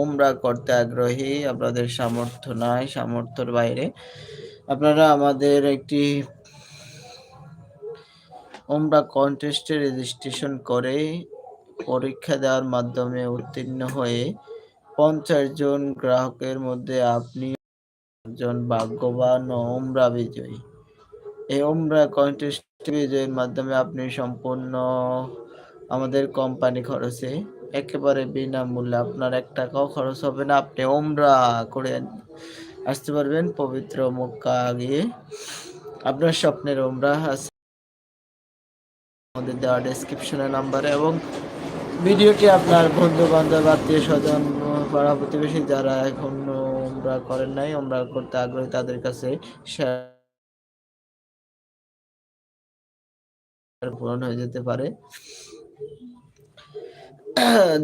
ওমরা করতে আগ্রহী, আপনাদের সামর্থ্য নাই, সামর্থ্যর বাইরে। আপনারা আমাদের একটি ওমরা কন্টেস্টে রেজিস্ট্রেশন করে পরীক্ষা দেওয়ার মাধ্যমে উত্তীর্ণ হয়ে পঞ্চাশ জন গ্রাহকের মধ্যে আপনি একজন ভাগ্যবান ওমরা বিজয়ী। এই ওমরা কন্টেস্ট বিজয়ের মাধ্যমে আপনি সম্পূর্ণ আমাদের কোম্পানি খরচে একেবারে বিনামূল্যে। আপনার এক টাকাও খরচ হবে না, আপনি ওমরা করে আসতে পারবেন পবিত্র মক্কা গিয়ে। আপনার স্বপ্নের ওমরা আছে আমাদের দেওয়া ডেসক্রিপশনে নাম্বারে এবং ভিডিওটি আপনার বন্ধু বান্ধব আত্মীয় স্বজন পাড়া প্রতিবেশী যারা এখন ওমরা করেন নাই, ওমরা করতে আগ্রহী, তাদের কাছে পূরণ হয়ে যেতে পারে।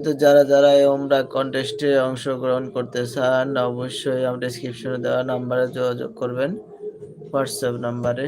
তো যারা যারা এই ওমরা কন্টেস্টে অংশগ্রহণ করতে চান, অবশ্যই আমার ডিসক্রিপশনে দেওয়া নাম্বারে যোগাযোগ করবেন হোয়াটসঅ্যাপ নাম্বারে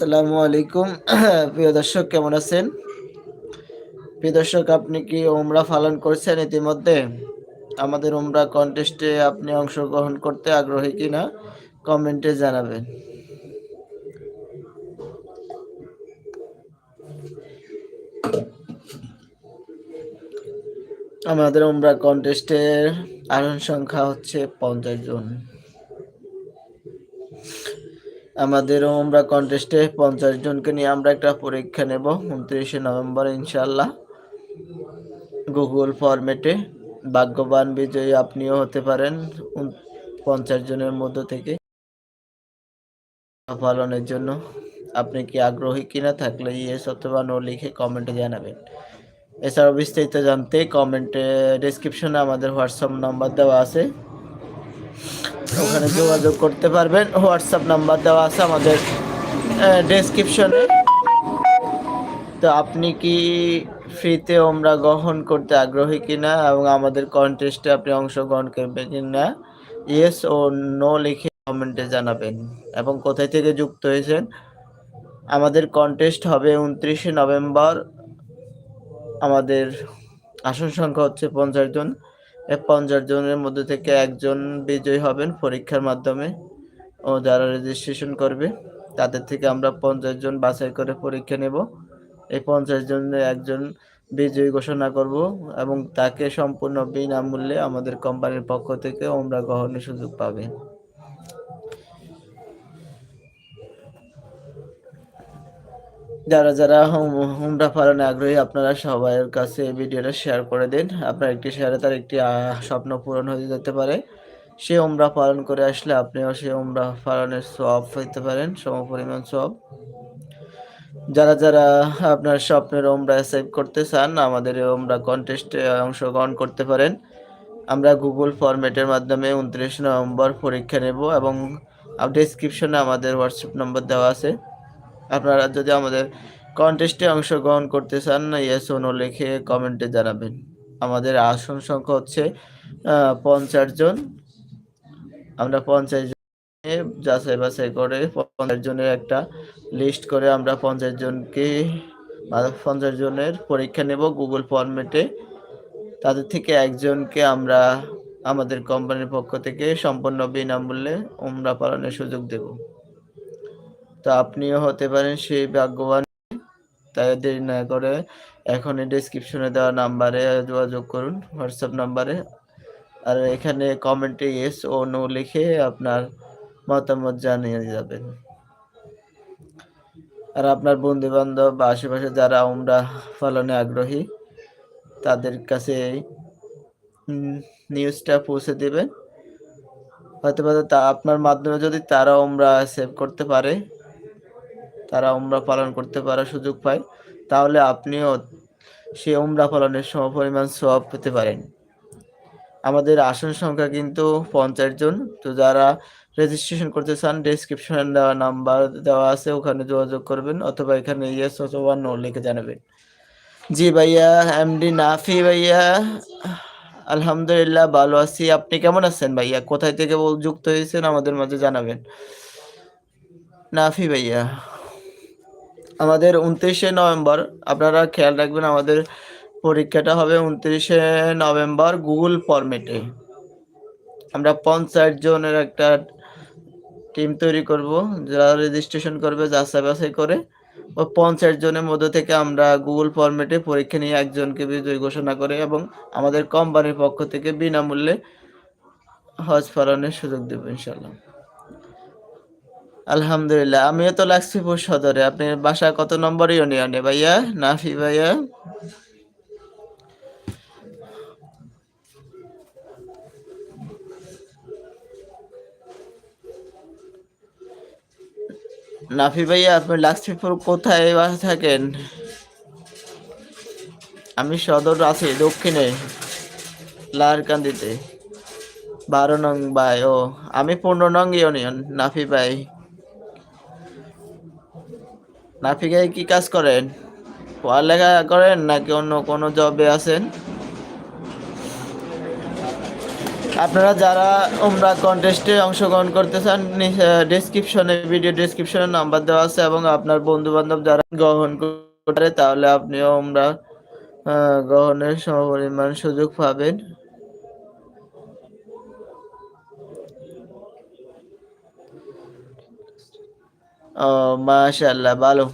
আসসালামু আলাইকুম। প্রিয় দর্শক, কেমন আছেন? প্রিয় দর্শক, আপনি কি ওমরা পালন করছেন ইতিমধ্যে? আমাদের ওমরা কন্টেস্টে আপনি অংশগ্রহণ করতে আগ্রহী কিনা কমেন্টে জানাবেন। আমাদের ওমরা কন্টেস্টের আরোহণ সংখ্যা হচ্ছে পঞ্চাশ জন। আমাদের ওমরা কন্টেস্টে পঞ্চাশ জনকে নিয়ে আমরা একটা পরীক্ষা নেব, উনত্রিশে নভেম্বর ইনশাল্লাহ গুগল ফরম্যাটে ভাগ্যবান বিজয়ী আপনিও হতে পারেন পঞ্চাশ জনের মধ্য থেকে। পালনের জন্য। আপনি কি আগ্রহী কিনা থাকলে ইয়েস অথবা নো লিখে কমেন্টে জানাবেন। এছাড়াও বিস্তারিত জানতে কমেন্টে ডিসক্রিপশনে আমাদের হোয়াটসঅ্যাপ নাম্বার দেওয়া আছে। ওখানে যোগাযোগ করতে পারবেন। হোয়াটসঅ্যাপ নাম্বার দেওয়া আছে আমাদের ডেসক্রিপশনে তো আপনি কি ফ্রিতে ওমরা গ্রহণ করতে আগ্রহী কিনা এবং আমাদের কন্টেস্টে আপনি অংশগ্রহণ করবেন কিনা? ইয়েস ও নো লিখে কমেন্টে জানাবেন। এবং কোথায় থেকে যুক্ত হয়েছেন? আমাদের কন্টেস্ট হবে উনত্রিশে নভেম্বর। আমাদের আসন সংখ্যা হচ্ছে পঞ্চাশ জন। পঞ্চাশ জনের মধ্যে থেকে একজন বিজয়ী হবেন পরীক্ষার মাধ্যমে ও যারা রেজিস্ট্রেশন করবে, তাদের থেকে আমরা পঞ্চাশ জন বাছাই করে পরীক্ষা নেব। এই পঞ্চাশ জনের একজন বিজয়ী ঘোষণা করব এবং তাকে সম্পূর্ণ বিনামূল্যে আমাদের কোম্পানির পক্ষ থেকে ওমরা গ্রহণের সুযোগ পাবে যারা যারা হুমরা পালনে আগ্রহী, আপনারা সবার কাছে ভিডিওটা শেয়ার করে দিন। আপনার একটি শেয়ারে তার একটি স্বপ্ন পূরণ হয়ে যেতে পারে। সে উমরা পালন করে আসলে আপনিও সে উমরা পালনের সব হইতে পারেন সম পরিমাণ সব যারা যারা আপনার স্বপ্নের ওমরা সেভ করতে চান, আমাদের ওমরা কন্টেস্টে অংশগ্রহণ করতে পারেন। আমরা গুগল ফরম্যাটের মাধ্যমে উনত্রিশ নভেম্বর পরীক্ষা নেব এবং ডিসক্রিপশনে আমাদের হোয়াটসঅ্যাপ নম্বর দেওয়া আছে। আপনারা যদি আমাদের কন্টেস্টে অংশগ্রহণ করতে চান না ইয়েস নো লিখে কমেন্টে জানাবেন। আমাদের আসন সংখ্যা হচ্ছে পঞ্চাশ জন। আমরা পঞ্চাশ যাচাই বাছাই করে পঞ্চাশ জনের একটা লিস্ট করে আমরা পঞ্চাশ জনকে পঞ্চাশ জনের পরীক্ষা নেব গুগল ফর্মেটে তাদের থেকে একজনকে আমরা আমাদের কোম্পানির পক্ষ থেকে সম্পূর্ণ বিনামূল্যে উমরা পালনের সুযোগ দেব। তো আপনিও হতে পারেন সেই ভাগ্যবান। তাই দেরি না করে এখনই ডিসক্রিপশনে দেওয়া নাম্বারে যোগাযোগ করুন হোয়াটসঅ্যাপ নাম্বারে আর এখানে কমেন্টে এস ও নো লিখে আপনার মতামত জানিয়ে যাবেন। আর আপনার বন্ধু বান্ধব বা আশেপাশে যারা উমরা পালনে আগ্রহী, তাদের কাছে নিউজটা পৌঁছে দেবেন। হয়তো তা আপনার মাধ্যমে যদি তারা উমরা সেভ করতে পারে তারা উমরা পালন করতে পারার সুযোগ পায়, তাহলে আপনিও সে উমরা পালনের সমপরিমাণ সব পেতে পারেন। আমাদের আসন সংখ্যা কিন্তু পঞ্চাশ জন, তো যারা রেজিস্ট্রেশন করতে চান ডিসক্রিপশনে দেওয়া নাম্বার দেওয়া আছে, ওখানে যোগাযোগ করবেন অথবা এখানে ইয়েস অথবা নো লিখে জানাবেন। জি ভাইয়া এমডি নাফি ভাইয়া, আলহামদুলিল্লাহ ভালো আছি। আপনি কেমন আছেন ভাইয়া? কোথায় থেকে যুক্ত হয়েছেন আমাদের মাঝে জানাবেন। নাফি ভাইয়া। আমাদের উনত্রিশে নভেম্বর, আপনারা খেয়াল রাখবেন আমাদের পরীক্ষাটা হবে উনত্রিশে নভেম্বর গুগল ফরম্যাটে। আমরা পঞ্চায়েত জনের একটা টিম তৈরি করব, যারা রেজিস্ট্রেশন করবে, যাচাই বাছাই করে। ও পঞ্চাশ জনের মধ্যে থেকে আমরা গুগল ফরম্যাটে পরীক্ষা নিয়ে একজনকে বিজয়ী ঘোষণা করে এবং আমাদের কোম্পানির পক্ষ থেকে বিনামূল্যে হজ পালনের সুযোগ দেবো ইনশাল্লাহ আলহামদুলিল্লাহ, আমিও তো লাক্সিপুর সদরে। আপনি বাসা কত নম্বর ইউনিয়নে ভাইয়া? নাফি ভাইয়া? নাফি ভাইয়া, আপনি লাক্সিপুর কোথায় বাসা থাকেন? আমি সদর আছি, দক্ষিণে লারকান্দিতে বারো নং ভাই ও, আমি পনেরো নং ইউনিয়ন, নাফি ভাই। নাফি ভাই কি কাজ করেন? পড়ালেখা করেন নাকি অন্য কোনো জবে আছেন? আপনারা যারা উমরা কন্টেস্টে অংশগ্রহণ করতে চান ডিসক্রিপশনে ভিডিও ডিসক্রিপশনে নাম্বার দেওয়া আছে এবং আপনার বন্ধু বান্ধব যারা গ্রহণ করে তাহলে আপনিও উমরা গ্রহণের সমপরিমাণ সুযোগ পাবেন। ও মাশাল্লাহ ভালো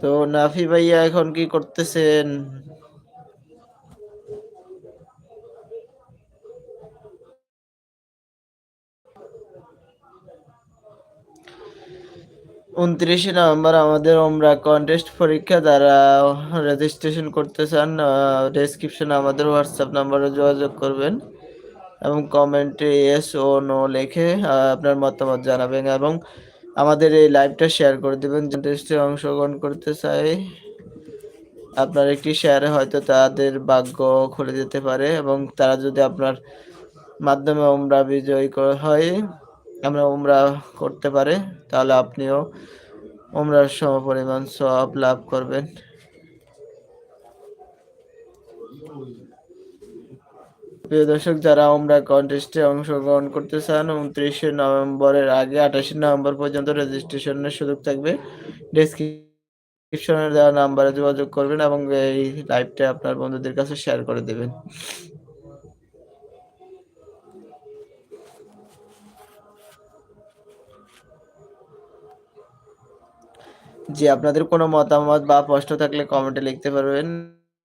তো নাফি ভাইয়া এখন কি করতেছেন? উনত্রিশে নভেম্বর আমাদের ওমরা কন্টেস্ট পরীক্ষা দ্বারা রেজিস্ট্রেশন করতে চান ডেসক্রিপশনে আমাদের হোয়াটসঅ্যাপ নাম্বারে যোগাযোগ করবেন এবং কমেন্টে এস ও নো লিখে আপনার মতামত জানাবেন এবং আমাদের এই লাইভটা শেয়ার করে দেবেন। টেস্টে অংশগ্রহণ করতে চাই আপনার একটি শেয়ারে হয়তো তাদের ভাগ্য খুলে যেতে পারে এবং তারা যদি আপনার মাধ্যমে ওমরা বিজয়ী হয় আমরা উমরা করতে পারে, তাহলে আপনিও উমরার সম পরিমাণ সব লাভ করবেন। প্রিয় দর্শক, যারা উমরা কন্টেস্টে অংশগ্রহণ করতে চান, উনত্রিশে নভেম্বরের আগে আঠাশে নভেম্বর পর্যন্ত রেজিস্ট্রেশনের সুযোগ থাকবে। ডেসক্রিপশনে দেওয়া নাম্বারে যোগাযোগ করবেন এবং এই লাইভটা আপনার বন্ধুদের কাছে শেয়ার করে দেবেন। জি আপনাদের কোনো মতামত বা প্রশ্ন থাকলে কমেন্টে লিখতে পারবেন।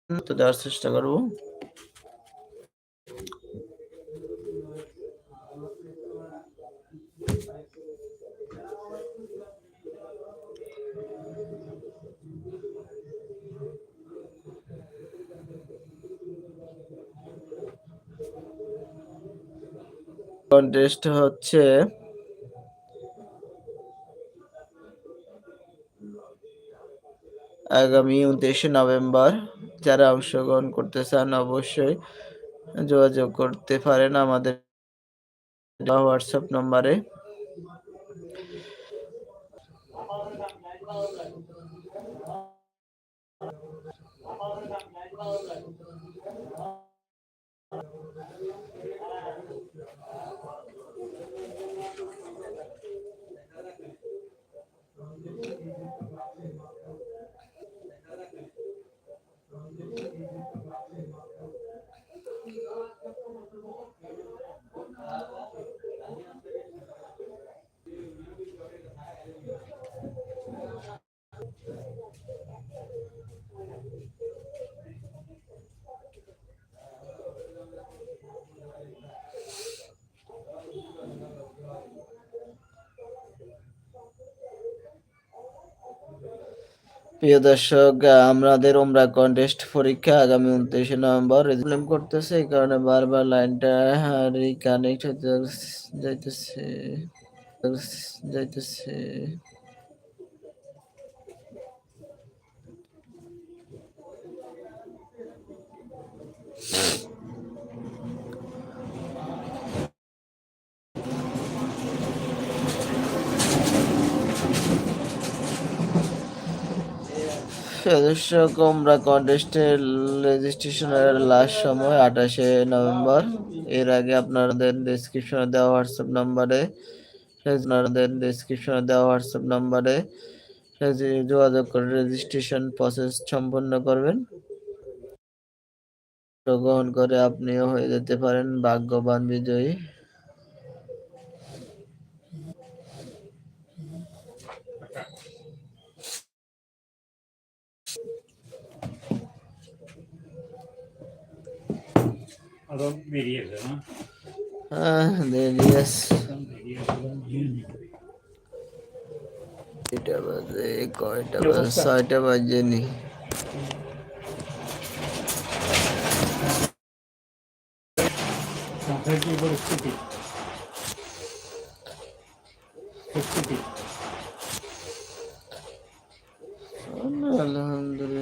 তো দেওয়ার চেষ্টা করব। কন্টেস্ট হচ্ছে আগামী উনত্রিশে নভেম্বর যারা অংশগ্রহণ করতে চান অবশ্যই যোগাযোগ করতে পারেন আমাদের হোয়াটসঅ্যাপ নম্বরে। go up প্রিয় দর্শক, আমাদের ওমরা কন্টেস্ট পরীক্ষা আগামী উনত্রিশে নভেম্বর প্রবলেম করতেছে। এই কারণে বারবার লাইনটা রিকানেক্ট হতে যাইতেছে যাইতেছে। সদস্য কোমরা কন্টেস্টের রেজিস্ট্রেশনের লাস্ট সময় আঠাশে নভেম্বর। এর আগে আপনাদের ডেসক্রিপশনে দেওয়া হোয়াটসঅ্যাপ নাম্বারে আপনাদের ডেসক্রিপশনে দেওয়া হোয়াটসঅ্যাপ নাম্বারে যোগাযোগ করে রেজিস্ট্রেশন প্রসেস সম্পন্ন করবেন। গ্রহণ করে আপনিও হয়ে যেতে পারেন ভাগ্যবান বিজয়ী। আরও বেরিয়েছে না হ্যাঁ দেরি আছে এটা বাজে কয়টা বাজে ছয়টা বাজে নি পরিস্থিতি পরিস্থিতি